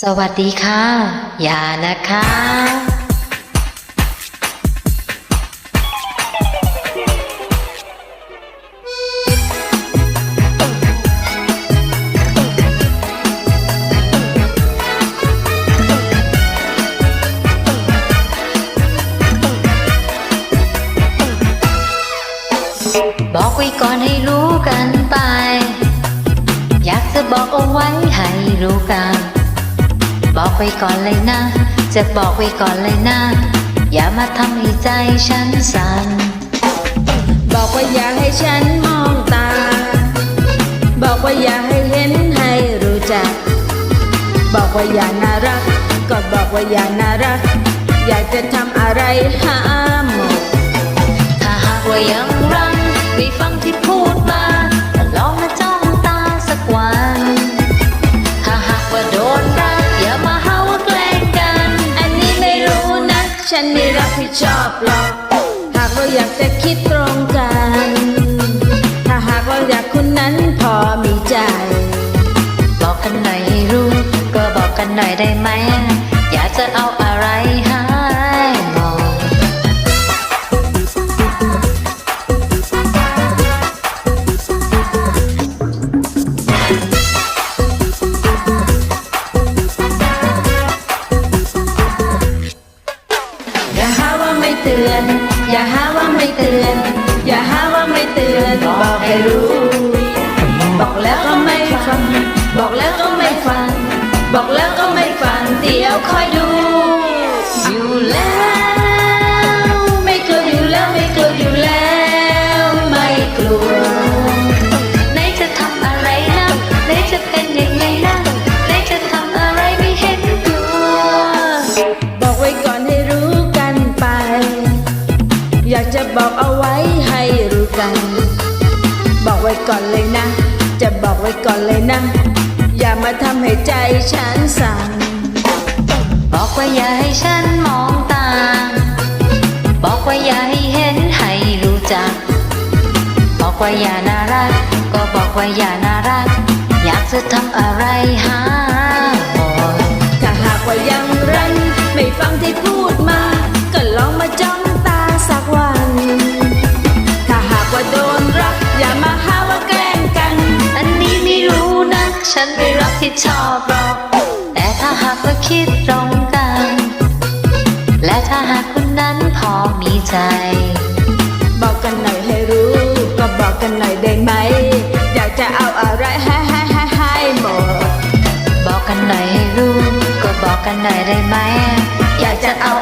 สวัสดีค่ะ อย่านะคะ บอกไว้ก่อนให้รู้กันไป อยากจะบอกเอาไว้ให้รู้กัน บอกไว้ก่อนเลยนะ จะบอกไว้ก่อนเลยนะ อย่ามาทำให้ใจฉันสั่น บอกว่าอย่าให้ฉันมองตา บอกว่าอย่าให้เห็นให้รู้จัก บอกว่าอย่าน่ารัก ก็บอกว่าอย่าน่ารัก อยากจะทำอะไรหา ฉันไม่รับผิดชอบหรอก หากเราอยากจะคิดตรงกัน ถ้าหากเราอยากคุณนั้นพอมีใจ บอกกันหน่อยให้รู้ ก็บอกกันหน่อยได้ไหม อยากจะเอาอะไรหา เตือน อย่าหาว่าไม่เตือน อย่าหาว่าไม่เตือนบอกให้รู้ บอกแล้วก็ไม่ฟัง บอกแล้วก็ไม่ฟัง บอกแล้วก็ไม่ฟังเดี๋ยวคอยดูอยู่แล้วไม่กลัวอยู่แล้วไม่กลัวอยู่แล้วไม่กลัว อยากจะบอกเอาไว้ให้รู้กัน บอกไว้ก่อนเลยนะ จะบอกไว้ก่อนเลยนะ อย่ามาทำให้ใจฉันสั่นบอกว่าอย่าให้ฉันมองตา บอกว่าอย่าให้เห็นให้รู้จัก บอกว่าอย่าน่ารัก ก็บอกว่าอย่าน่ารัก อยากจะทำอะไรหาบอกถ้าหากว่ายังรันไม่ฟังที่พูด ฉันไม่รับผิดชอบหรอก แต่ถ้าหากว่าคิดตรงกัน และถ้าหากคุณนั้นพอมีใจ บอกกันหน่อยให้รู้ ก็บอกกันหน่อยได้ไหม อยากจะเอาอะไรให้ให้ให้ให้หมด บอกกันหน่อยให้รู้ ก็บอกกันหน่อยได้ไหม อยากจะเอาอะไรให้